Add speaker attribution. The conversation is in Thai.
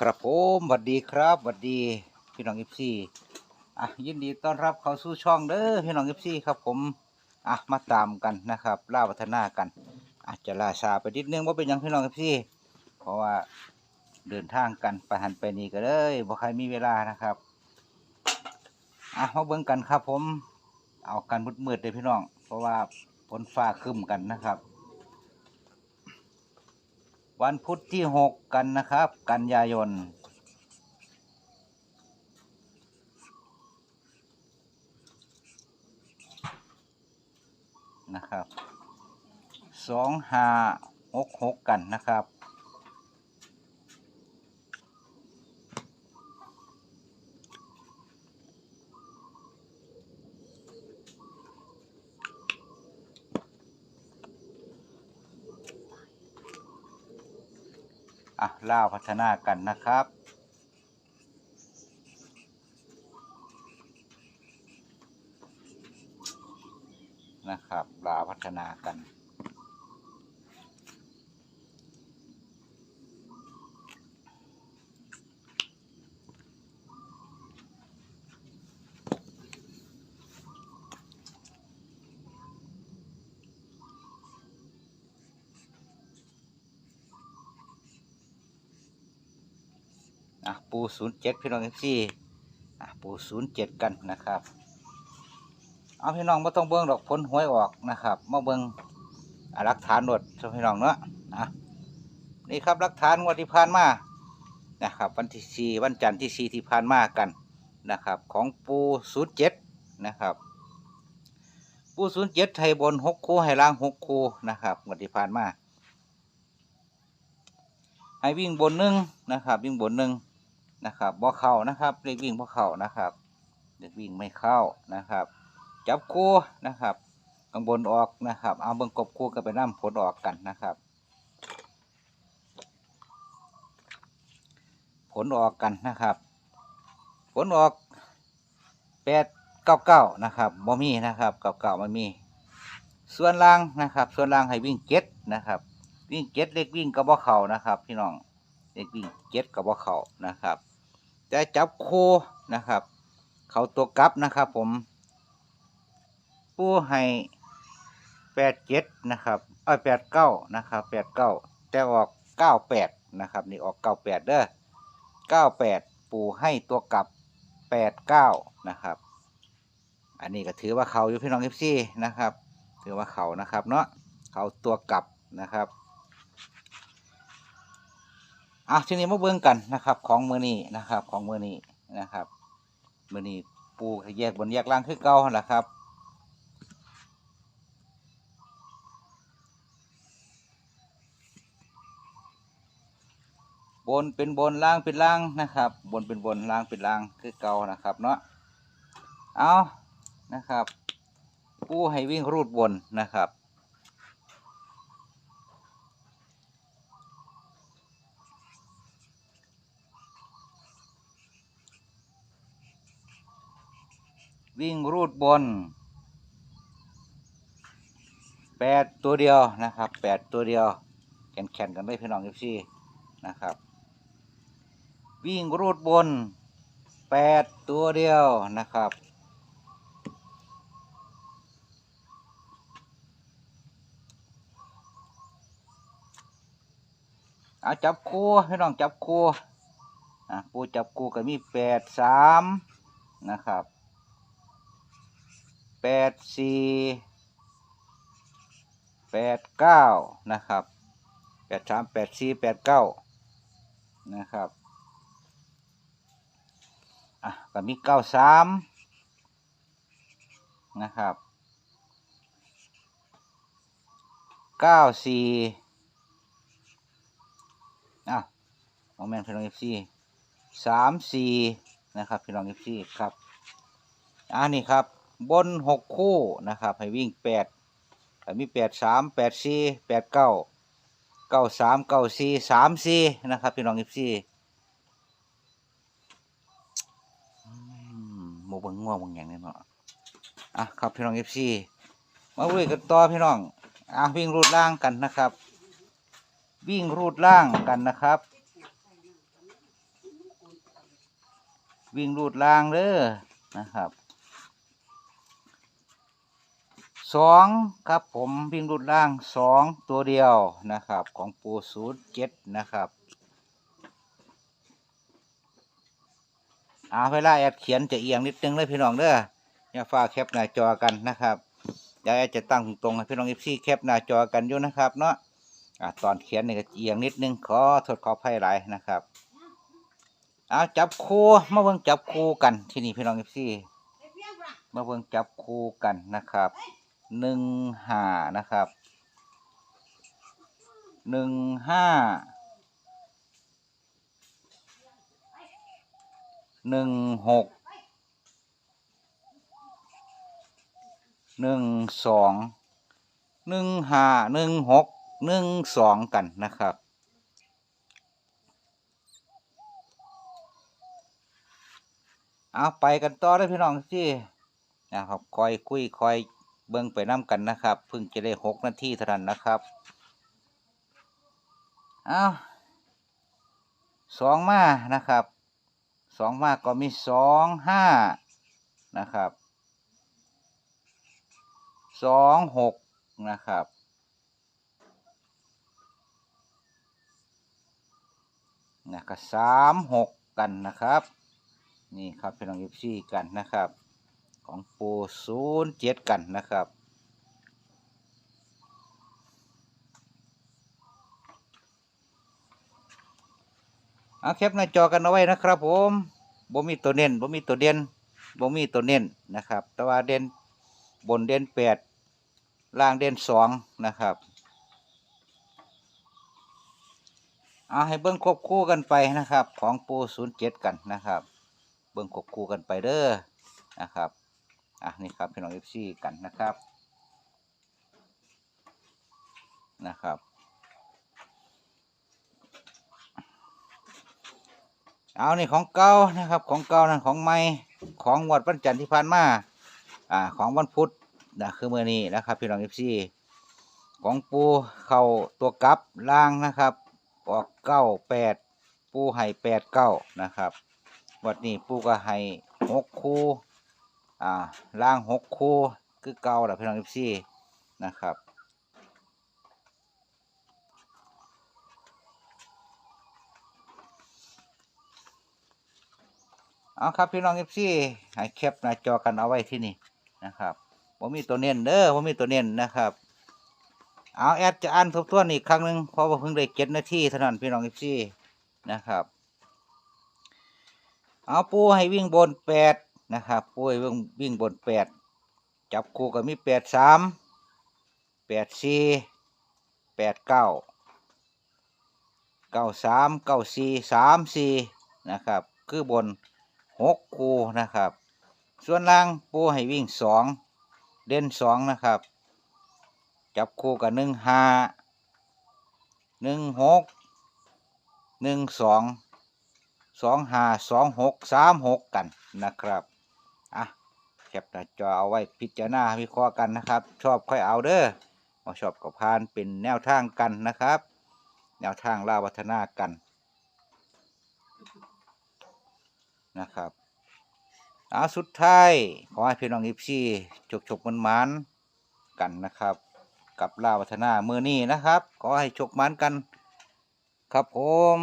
Speaker 1: ครับผมสวัสดีครับสวัสดีพี่น้องเอฟซีอะยินดีต้อนรับเข้าสู่ช่องเด้อพี่น้องเอฟซีครับผมอะมาตามกันนะครับล่าวัฒนากันอาจจะล่าช้าไปนิดนึงว่าเป็นยังพี่น้องเอฟซีเพราะว่าเดินทางกันไปหันไปนี่ก็เลยบ่ใครมีเวลานะครับอะมาเบิ่งกันครับผมเอากันมืดๆเลยพี่น้อง เพราะว่าฝนฟ้าครึ้มกันนะครับ วันพุธที่หกกันนะครับ กันยายน นะครับสองห้าหกหกกันนะครับ อะล่าวพัฒนากันนะครับ นะครับลาวพัฒนากัน อะปูศูนย์เจ็ดพี่น้องเอฟซีอะปูศูนย์เจ็ดกันนะครับ เอาพี่น้องไม่ต้องเบิ้งดอกผลหวยออกนะครับมาเบิ้งอะหลักฐานหนวดพี่น้องเนาะอะนี่ครับหลักฐานงวดที่ผ่านมานะครับ วันที่สี่วันจันทร์ที่สี่ที่ผ่านมากันนะครับ ของปูศูนย์เจ็ดนะครับปูศูนย์เจ็ดไทยบนหกคู่ให้ล่างหกคู่นะครับงวดที่ผ่านมาให้วิ่งบนหนึ่งนะครับ วิ่งบนหนึ่ง นะครับบ่เข้านะครับเลขวิ่งบ่เข้านะครับเลขวิ่งไม่เข้านะครับ จับคู่นะครับข้างบนออกนะครับ เอาเบิ่งกบคู่กันไปน้ำผลออกกันนะครับ ผลออกกันนะครับ ผลออกแปดเก้าเก้านะครับบ่มีนะครับเก้าเก้ามันมี ส่วนล่างนะครับ ส่วนล่างให้วิ่งเก็ตนะครับ วิ่งเก็ตเล็กวิ่งกับบ่เข่านะครับ พี่น้องเล็กวิ่งเก็ตกับบ่เข่านะครับ แต่จับโคนะครับ เขาตัวกลับนะครับ ผม ปูให้แปดเจ็ดนะครับเอ้ยแปดเก้านะครับแปดเก้าแต่ออกเก้าแปดนะครับ นี่ออกเก้าแปดเด้อเก้าแปดปูให้ตัวกลับแปดเก้านะครับ อันนี้ก็ถือว่าเขาอยู่พี่น้องเอฟซีนะครับ ถือว่าเขานะครับ เนาะเขาตัวกลับนะครับ อะทีนี้มาเบิ่งกันนะครับ ของมือนี้นะครับ ของมือนี้นะครับมือนี้ปูแยกบนแยกล่างคือเก่าหั่นล่ะครับบนเป็นบนล่างเป็นล่างนะครับ บนเป็นบนล่างเป็นล่างคือเก่านะครับเนาะเอานะครับ ปูให้วิ่งรูดบนนะครับ วิ่งรูดบนแปดตัวเดียวนะครับแปดตัวเดียว แข่งกันได้พี่น้องเอฟซีนะครับ วิ่งรูดบนแปดตัวเดียวนะครับเอาจับคู่พี่น้องจับคู่อะปูจับคู่ก็มีแปดสามนะครับ แปดสี่แปดเก้านะครับแปดสามแปดสี่แปดเก้านะครับอะก็มีเก้าสามนะครับเก้าสี่อะน้องแมนพี่น้องเอฟซีสามสี่นะครับพี่น้องเอฟซีครับอ่านี่ครับ บนหกคู่นะครับ ให้วิ่งแปดมีแปดสามแปดสี่แปดเก้าเก้าสามเก้าสี่สามสี่นะครับพี่น้องเอฟซีโมบังง่วงบางอย่างเนี่เนาะอะครับพี่น้องเอฟซีมาวิ่งกันต่อพี่น้องอะวิ่งรูดล่างกันนะครับ วิ่งรูดล่างกันนะครับ วิ่งรูดล่างเด้อนะครับ สองครับผมวิ่งรูดล่างสองตัวเดียวนะครับ ของปูศูนย์เจ็ดนะครับเอาเวลาแอดเขียนจะเอียงนิดนึงเลยพี่น้องเด้ออย่าฟ้าแคปหน้าจอกันนะครับเดี๋ยวแอดจะตั้งตรงให้พี่น้องอีซี่แคปหน้าจอกันอยู่นะครับเนาะอะตอนเขียนนี่ก็เอียงนิดนึงขอโทษขออภัยหลายนะครับเอาจับคู่มาเบิ่งจับคู่กันที่นี่พี่น้องเอฟซีมาเบิ่งจับคู่กันนะครับ หนึ่งห้านะครับหนึ่งห้าหนึ่งหกหนึ่งสองหนึ่งห้าหนึ่งหกหนึ่งสองกันนะครับเอาไปกันต่อเลยพี่น้องที่นะครับคอยคุยคอย เบิ่งไปน้ำกันนะครับเพิ่งจะได้หกนาทีเท่านั้นนะครับเอาสองมานะครับสองมาก็มีสองห้านะครับสองหกนะครับนะก็สามหกกันนะครับ นี่ครับพี่น้องยิปซี่กันนะครับ ของปูศูนย์เจ็ดกันนะครับเอาแคปหน้าจอกันเอาไว้นะครับ ผมบ่มีตัวเน้นบ่มีตัวเด่นบ่มีตัวเน้นนะครับ แต่ว่าเด่นบนเด่นแปดล่างเด่นสองนะครับเอาให้เบิ้งควบคู่กันไปนะครับ ของปูศูนย์เจ็ดกันนะครับ เบิ่งกบคู่กันไปเด้อนะครับ อะนี่ครับพี่น้องเอฟซีกันนะครับนะครับเอานี่ของเก่านะครับของเก่านั่นของใหม่ของงวดวันจันทร์ที่ผ่านมาอ่าของวันพุธนะคือเมื่อนี้นะครับพี่น้องเอฟซีของปูเข้าตัวกลับล่างนะครับออกเก้าแปดปูให้แปดเก้านะครับวันนี้ปูก็ให้หกคู่ อ่าล่างหกคู่คือเก่าแหละพี่น้องเอฟซี่นะครับเอาครับพี่น้องเอฟซีให้แคปหน้าจอกันเอาไว้ที่นี่นะครับผมมีตัวเน้นเด้อผมมีตัวเน้นนะครับ เอาแอดจะอ่านทบทวนอีกครั้งหนึ่งเพราะว่าเพิ่งได้เจ็ดนาทีเท่านั้นพี่น้องเอฟซีนะครับ เอาปูให้วิ่งบนแปด นะครับปูให้วิ่งวิ่งบนแปดจับคู่ก็มีแปดสามแปดสี่แปดเก้าเก้าสามเก้าสี่สามสี่นะครับ คือบนหกคู่นะครับ ส่วนล่างปูให้วิ่งสองเด่นสองนะครับ จับคู่กับหนึ่งห้าหนึ่งหกหนึ่งสองสองห้าสองหกสามหกกันนะครับ อะแคปหน้าจอเอาไว้พิจารณาวิเคราะห์กันนะครับ ชอบค่อยเอาเด้อมาชอบกับพานเป็นแนวทางกันนะครับ แนวทางล่าวัฒนากันนะครับเอาสุดท้ายขอให้พี่น้องอิฟซี่ฉกฉกมันมันกันนะครับ กับลาวัฒนามือนี้นะครับ ขอให้ฉกมันกัน ครับผม